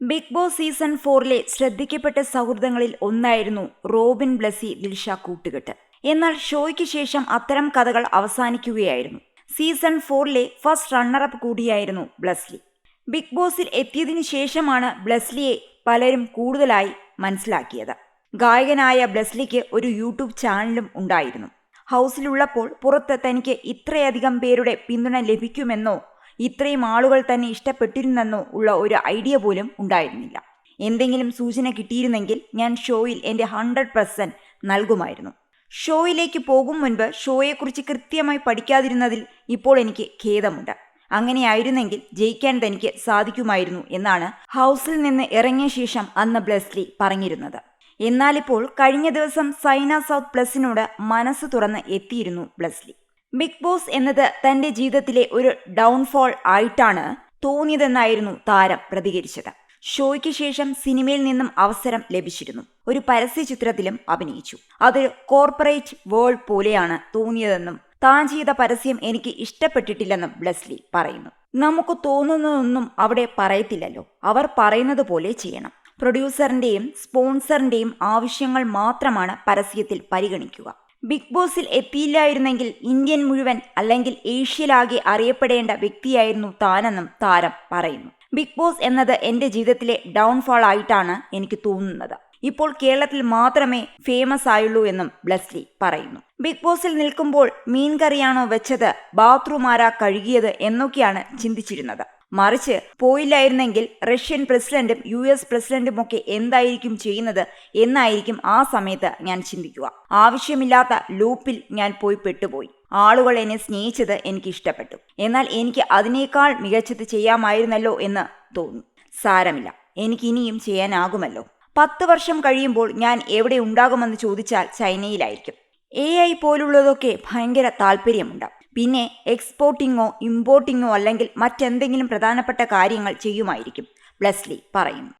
Big Boss season ഫോറിലെ ശ്രദ്ധിക്കപ്പെട്ട സൗഹൃദങ്ങളിൽ ഒന്നായിരുന്നു റോബിൻ ബ്ലസി ദിൽഷ കൂട്ടുകെട്ട്. എന്നാൽ ഷോയ്ക്ക് ശേഷം അത്തരം കഥകൾ അവസാനിക്കുകയായിരുന്നു. സീസൺ ഫോറിലെ ഫസ്റ്റ് റണ്ണറപ്പ് കൂടിയായിരുന്നു ബ്ലസ്ലി. ബിഗ് ബോസിൽ എത്തിയതിനു ശേഷമാണ് ബ്ലസ്ലിയെ പലരും കൂടുതലായി മനസ്സിലാക്കിയത്. ഗായകനായ ബ്ലസ്ലിക്ക് ഒരു യൂട്യൂബ് ചാനലും ഉണ്ടായിരുന്നു. ഹൗസിലുള്ളപ്പോൾ പുറത്ത് തനിക്ക് ഇത്രയധികം പേരുടെ പിന്തുണ ലഭിക്കുമെന്നോ ഇത്രയും ആളുകൾ തന്നെ ഇഷ്ടപ്പെട്ടിരുന്നെന്നോ ഉള്ള ഒരു ഐഡിയ പോലും ഉണ്ടായിരുന്നില്ല. എന്തെങ്കിലും സൂചന കിട്ടിയിരുന്നെങ്കിൽ ഞാൻ ഷോയിൽ എന്റെ ഹൺഡ്രഡ് പെർസെന്റ് നൽകുമായിരുന്നു. ഷോയിലേക്ക് പോകും മുൻപ് ഷോയെക്കുറിച്ച് കൃത്യമായി പഠിക്കാതിരുന്നതിൽ ഇപ്പോൾ എനിക്ക് ഖേദമുണ്ട്. അങ്ങനെയായിരുന്നെങ്കിൽ ജയിക്കാൻ തനിക്ക് സാധിക്കുമായിരുന്നു എന്നാണ് ഹൗസിൽ നിന്ന് ഇറങ്ങിയ ശേഷം അന്ന് ബ്ലെസ്ലി പറഞ്ഞിരുന്നത്. എന്നാലിപ്പോൾ കഴിഞ്ഞ ദിവസം സൈന സൗത്ത് പ്ലസിനോട് മനസ്സ് തുറന്ന് എത്തിയിരുന്നു ബ്ലെസ്ലി. ബിഗ് ബോസ് എന്നത് തന്റെ ജീവിതത്തിലെ ഒരു ഡൗൺഫോൾ ആയിട്ടാണ് തോന്നിയതെന്നായിരുന്നു താരം പ്രതികരിച്ചത്. ഷോയ്ക്ക് ശേഷം സിനിമയിൽ നിന്നും അവസരം ലഭിച്ചിരുന്നു. ഒരു പരസ്യ ചിത്രത്തിലും അഭിനയിച്ചു. അത് കോർപ്പറേറ്റ് വേൾഡ് പോലെയാണ് തോന്നിയതെന്നും താൻ ചെയ്ത പരസ്യം എനിക്ക് ഇഷ്ടപ്പെട്ടിട്ടില്ലെന്നും ബ്ലസ്ലി പറയുന്നു. നമുക്ക് തോന്നുന്നതൊന്നും അവിടെ പറയത്തില്ലല്ലോ. അവർ പറയുന്നത് പോലെ ചെയ്യണം. പ്രൊഡ്യൂസറിന്റെയും സ്പോൺസറിന്റെയും ആവശ്യങ്ങൾ മാത്രമാണ് പരസ്യത്തിൽ പരിഗണിക്കുക. ബിഗ് ബോസിൽ എത്തിയില്ലായിരുന്നെങ്കിൽ ഇന്ത്യൻ മുഴുവൻ അല്ലെങ്കിൽ ഏഷ്യയിലാകെ അറിയപ്പെടേണ്ട വ്യക്തിയായിരുന്നു താനെന്നും താരം പറയുന്നു. ബിഗ് ബോസ് എന്നത് എന്റെ ജീവിതത്തിലെ ഡൗൺഫാൾ ആയിട്ടാണ് എനിക്ക് തോന്നുന്നത്. ഇപ്പോൾ കേരളത്തിൽ മാത്രമേ ഫേമസ് ആയുള്ളൂ എന്നും ബ്ലസ്ലി പറയുന്നു. ബിഗ് ബോസിൽ നിൽക്കുമ്പോൾ മീൻകറിയാണോ വെച്ചത്? ബാത്റൂം ആരാ കഴുകിയത്? എന്നൊക്കെയാണ് ചിന്തിച്ചിരുന്നത്. മറിച്ച് പോയില്ലായിരുന്നെങ്കിൽ റഷ്യൻ പ്രസിഡന്റും യു എസ് പ്രസിഡന്റും ഒക്കെ എന്തായിരിക്കും ചെയ്യുന്നത് എന്നായിരിക്കും ആ സമയത്ത് ഞാൻ ചിന്തിക്കുക. ആവശ്യമില്ലാത്ത ലൂപ്പിൽ ഞാൻ പോയി പെട്ടുപോയി. ആളുകൾ എന്നെ സ്നേഹിച്ചത് എനിക്ക് ഇഷ്ടപ്പെട്ടു എന്നാൽ എനിക്ക് അതിനേക്കാൾ മികച്ചത് ചെയ്യാമായിരുന്നല്ലോ എന്ന് തോന്നി. സാരമില്ല. എനിക്ക് ഇനിയും ചെയ്യാനാകുമല്ലോ. പത്ത് വർഷം കഴിയുമ്പോൾ ഞാൻ എവിടെ ഉണ്ടാകുമെന്ന് ചോദിച്ചാൽ ചൈനയിലായിരിക്കും. എ ഐ പോലുള്ളതൊക്കെ ഭയങ്കര താല്പര്യമുണ്ട് പിന്നെ എക്സ്പോർട്ടിങ്ങോ ഇമ്പോർട്ടിങ്ങോ അല്ലെങ്കിൽ മറ്റെന്തെങ്കിലും പ്രധാനപ്പെട്ട കാര്യങ്ങൾ ചെയ്യുമായിരിക്കും. ബ്ലെസ്ലി പറയുന്നു